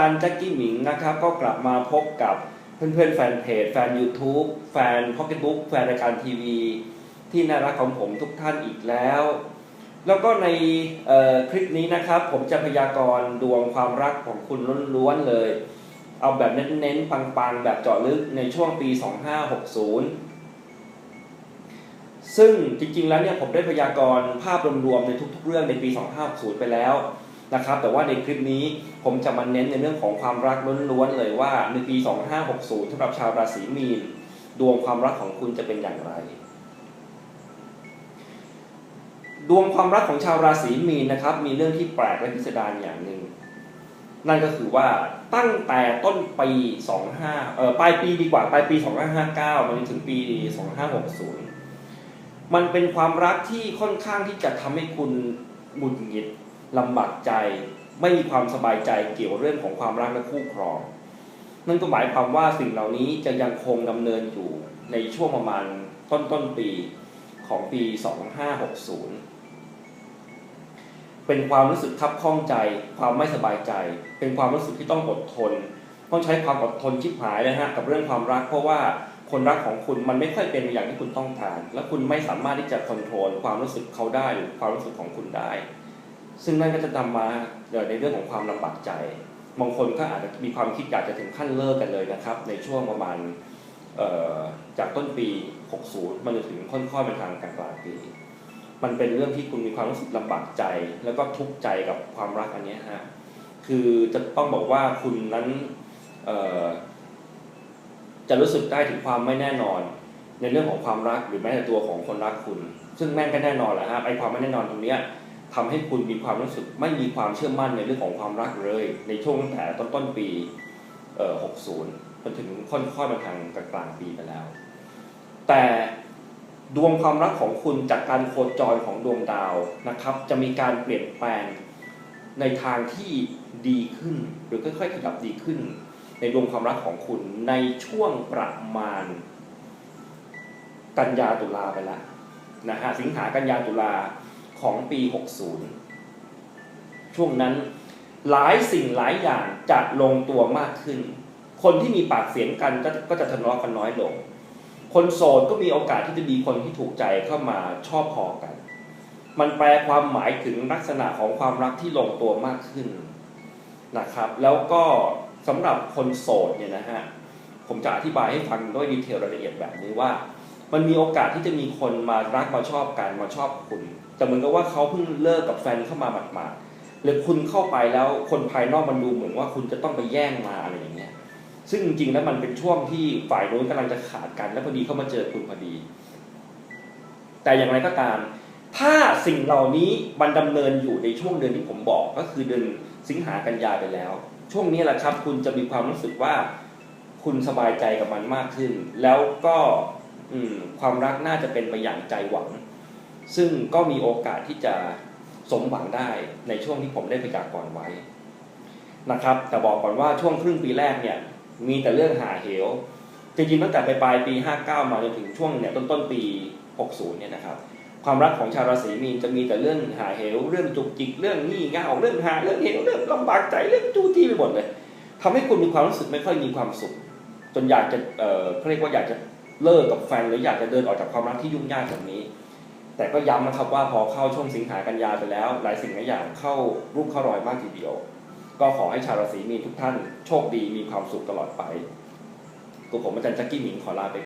การแจ็คกี้หมิงนะครับก็กลับมาพบกับเพื่อนๆแฟนเพจ แฟน YouTube แฟน Pocketbook แฟนรายการทีวี ที่น่ารักของผมทุกท่านอีกแล้ว แล้วก็ในคลิปนี้นะครับ ผมจะพยากรณ์ดวงความรักของคุณล้วนๆเลย เอาแบบเน้นๆ ปังๆ แบบเจาะลึกในช่วงปี 2560 ซึ่งจริงๆแล้วเนี่ยผมได้พยากรณ์ภาพรวมๆในทุกๆ เรื่องในปี 2560 ไปแล้ว นะครับ แต่ว่าในคลิปนี้ผมจะมาเน้นในเรื่องของความรักล้วนๆเลยว่าในปี 2560สำหรับชาวราศีมีน ดวงความรักของคุณจะเป็นอย่างไร ดวงความรักของชาวราศีมีนนะครับ มีเรื่องที่แปลกและพิสดารอย่างหนึ่งนั่นก็คือว่าตั้งแต่ต้นปี 25เอ่อปลายปีดีกว่าปลายปี 2559มาจนถึงปี 2560 มันเป็นความรักที่ค่อนข้างที่จะทำให้คุณหงุดหงิด ลำบากใจไม่มีความสบายใจเกี่ยวเรื่องของความรักและคู่ครอง นั่นก็หมายความว่าสิ่งเหล่านี้จะยังคงดำเนินอยู่ในช่วงประมาณต้นต้นปีของปี 2560 เป็นความรู้สึกทับข้องใจ ความไม่สบายใจ เป็นความรู้สึกที่ต้องอดทน ต้องใช้ความอดทนชิบหายเลยฮะกับเรื่องความรัก เพราะว่าคนรักของคุณมันไม่ค่อยเป็นอย่างที่คุณต้องการ และคุณไม่สามารถที่จะคอนโทรลความรู้สึกเขาได้หรือความรู้สึกของคุณได้ ซึ่งนั่นก็จะนำมาในเรื่องของความลำบากใจ บางคนก็อาจจะมีความคิดอยากจะถึงขั้นเลิกกันเลยนะครับ ในช่วงประมาณจากต้นปี 60มาจนถึงค่อนๆเป็นทางกลางๆปี มันเป็นเรื่องที่คุณมีความรู้สึกลำบากใจ แล้วก็ทุกข์ใจกับความรักอันนี้ฮะ คือจะต้องบอกว่าคุณนั้นจะรู้สึกได้ถึงความไม่แน่นอน ในเรื่องของความรักหรือแม้แต่ตัวของคนรักคุณ ซึ่งแม่งก็แน่นอนแหละฮะไอความไม่แน่นอนตรงเนี้ย ทำให้คุณมีความรู้สึกไม่มีความเชื่อมั่นในเรื่องของความรักเลย ในช่วงตั้งแต่ต้นต้นปีเอ่อ60จนถึงค่อนๆมาทางกลางๆปีไปแล้ว แต่ดวงความรักของคุณจากการโคจรของดวงดาวนะครับ จะมีการเปลี่ยนแปลงในทางที่ดีขึ้น หรือค่อยๆขยับดีขึ้น ในดวงความรักของคุณในช่วงประมาณ กันยาตุลาไปแล้วนะฮะสิงหากันยาตุลา ของปี 60 ช่วงนั้นหลายสิ่งหลายอย่างจะลงตัวมากขึ้น คนที่มีปากเสียงกันก็ก็จะทะเลาะกันน้อยลง คนโสดก็มีโอกาสที่จะมีคนที่ถูกใจเข้ามาชอบพอกัน มันแปลความหมายถึงลักษณะของความรักที่ลงตัวมากขึ้นนะครับ แล้วก็สำหรับคนโสดเนี่ยนะฮะผมจะอธิบายให้ฟังด้วยดีเทลรายละเอียดแบบนี้ว่า มันมีโอกาสที่จะมีคนมารักมาชอบกันมาชอบคุณ แต่เหมือนกับว่าเขาเพิ่งเลิกกับแฟนเข้ามาหมาดๆหรือคุณเข้าไปแล้วคนภายนอกมันดูเหมือนว่าคุณจะต้องไปแย่งมาอะไรอย่างเงี้ยซึ่งจริงๆแล้วมันเป็นช่วงที่ฝ่ายโน้นกำลังจะขาดกันแล้วพอดีเข้ามาเจอคุณพอดี แต่อย่างไรก็ตาม ถ้าสิ่งเหล่านี้มันดำเนินอยู่ในช่วงเดือนที่ผมบอกก็คือเดือนสิงหากันยาไปแล้ว ช่วงนี้แหละครับ คุณจะมีความรู้สึกว่าคุณสบายใจกับมันมากขึ้น แล้วก็อืความรักน่าจะเป็นไปอย่างใจหวัง ซึ่งก็มีโอกาสที่จะสมหวังได้ในช่วงที่ผมได้พยากรณ์ไว้นะครับ แต่บอกก่อนว่าช่วงครึ่งปีแรกเนี่ยมีแต่เรื่องหาเหว จริงๆตั้งแต่ไปลายปี 59 มาจนถึงช่วงเนี่ยต้นต้นปี 60 เนี่ยนะครับ ความรักของชาวราศีมีนจะมีแต่เรื่องหาเหว เรื่องจุกจิก เรื่องงี่เง่าเรื่องหาเรื่องเหวเรื่องลำบากใจเรื่องจู้จี้ไปหมดเลยทำให้คุณมีความรู้สึกไม่ค่อยมีความสุข จนอยากจะเอ่อเขาเรียกว่าอยากจะเลิกกับแฟนหรืออยากจะเดินออกจากความรักที่ยุ่งยากแบบนี้ แต่ก็ย้ำนะครับว่าพอเข้าช่วงสิงหากันยาไปแล้ว หลายสิ่งหลายอย่างเข้ารูปเข้ารอยมากทีเดียว ก็ขอให้ชาวราศีมีนทุกท่านโชคดีมีความสุขตลอดไปตัวผมอาจารย์แจ็คกี้หมิงขอลาไป